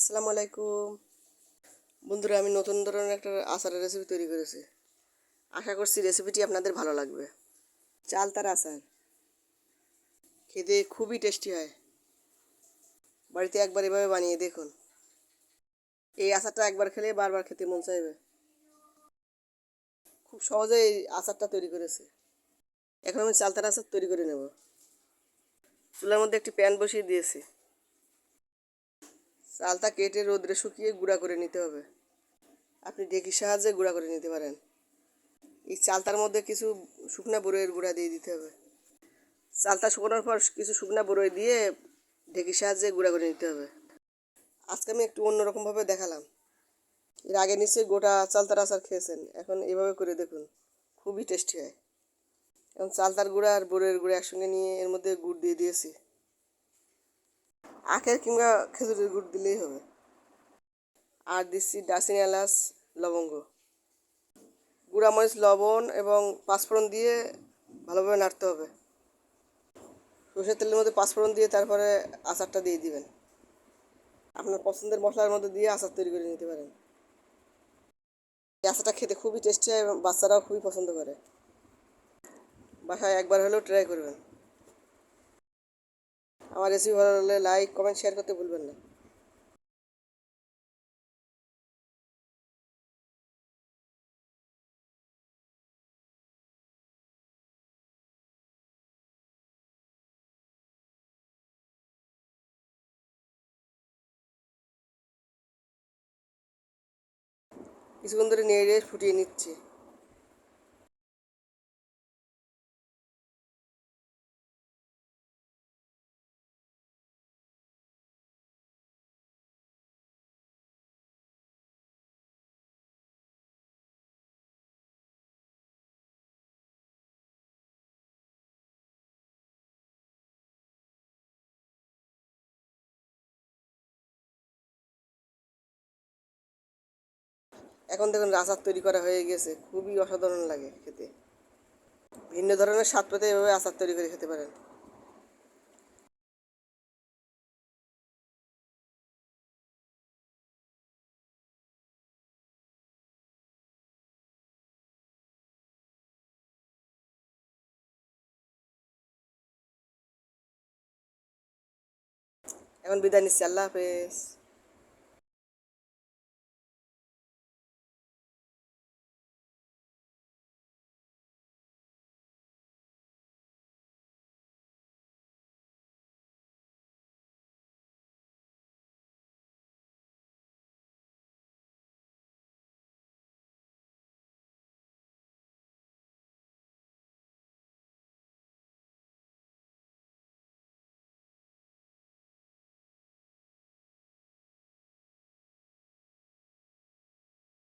আসসালামু আলাইকুম। বন্ধুরা, আমি নতুন ধরনের একটা আচারের রেসিপি তৈরি করেছি। আশা করছি রেসিপিটি আপনাদের ভালো লাগবে। চালতার আচার। খেতে খুবই টেস্টি হয়। বাড়িতে একবার এভাবে বানিয়ে দেখুন। এই আচারটা একবার খেলে বারবার খেতে মন চাইবে। খুব সহজে এই আচারটা তৈরি করেছে। এখন আমি চালতার আচার তৈরি করে নেব। চুলার মধ্যে একটি প্যান বসিয়ে দিয়েছি। চালটা কেটে রোদ্রে শুকিয়ে গুঁড়া করে নিতে হবে। আপনি ডেকির সাহায্যে গুঁড়া করে নিতে পারেন। এই চালতার মধ্যে কিছু শুকনা বরইয়ের গুঁড়া দিয়ে দিতে হবে। চালটা শুকানোর পর কিছু শুকনা বরই দিয়ে ঢেকির সাহায্যে গুঁড়া করে নিতে হবে। আজকে আমি একটু অন্যরকমভাবে দেখালাম। এর আগে নিশ্চয়ই গোটা চালতার আচার খেয়েছেন। এখন এভাবে করে দেখুন, খুবই টেস্টি হয়। এখন চালতার গুঁড়া আর বরইয়ের গুঁড়া একসঙ্গে নিয়ে এর মধ্যে গুড় দিয়ে দিয়েছি। আখের কিংবা খেজুরের গুড় দিলেই হবে। আর দিচ্ছি দারচিনি এলাচ, লবঙ্গ। গুঁড়ামরিচ, লবণ এবং পাঁচফোড়ন দিয়ে ভালোভাবে নাড়তে হবে। সরষের তেলের মধ্যে পাঁচফোড়ন দিয়ে তারপরে আচারটা দিয়ে দিবেন। আপনার পছন্দের মশলার মধ্যে দিয়ে আচার তৈরি করে নিতে পারেন। এই আচারটা খেতে খুবই টেস্টি হয় এবং বাচ্চারাও খুবই পছন্দ করে। বাসায় একবার হলেও ট্রাই করবেন। আমার রেসিপি ভালো লাগলে লাইক কমেন্ট শেয়ার করতে ভুলবেন না। কিছুক্ষণ ধরে নেড়ে ফুটিয়ে নিচ্ছি। এখন দেখুন আচার তৈরি করা হয়ে গেছে, খুবই অসাধারণ লাগে খেতে। ভিন্ন ধরনের স্বাদ পেতে এভাবে আচার তৈরি করে খেতে পারেন। এখন বিদায় নিচ্ছি, আল্লাহ হাফেজ।